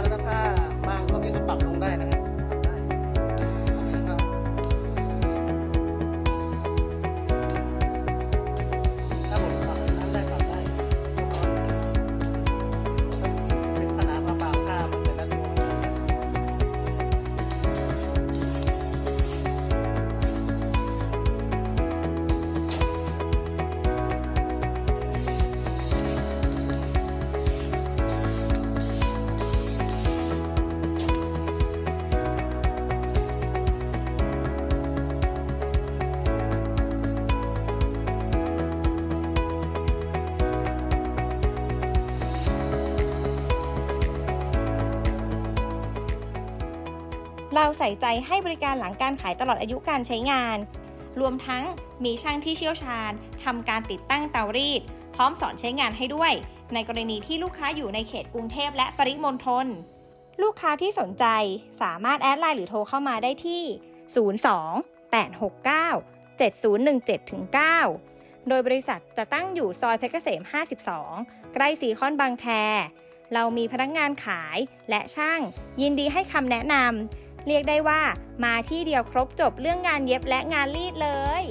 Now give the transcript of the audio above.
แล้วถ้าผ้าบางก็พี่ก็ปรับลงได้นะครับ เราใส่ใจให้บริการหลังการขายตลอดอายุการใช้งาน รวมทั้งมีช่างที่เชี่ยวชาญทำการติดตั้งเตารีด พร้อมสอนใช้งานให้ด้วย ในกรณีที่ลูกค้าอยู่ในเขตกรุงเทพและปริมณฑลลูกค้าที่สนใจสามารถแอดไลน์หรือโทรเข้ามาได้ที่ 02 869 7017 9 โดยบริษัทจะตั้งอยู่ซอยเพชรเกษม 52 ใกล้ซีคอนบางแค เรามีพนักงานขายและช่าง ยินดีให้คำแนะนำ เรียกได้ว่ามาที่เดียวครบจบเรื่องงานเย็บและงานรีดเลย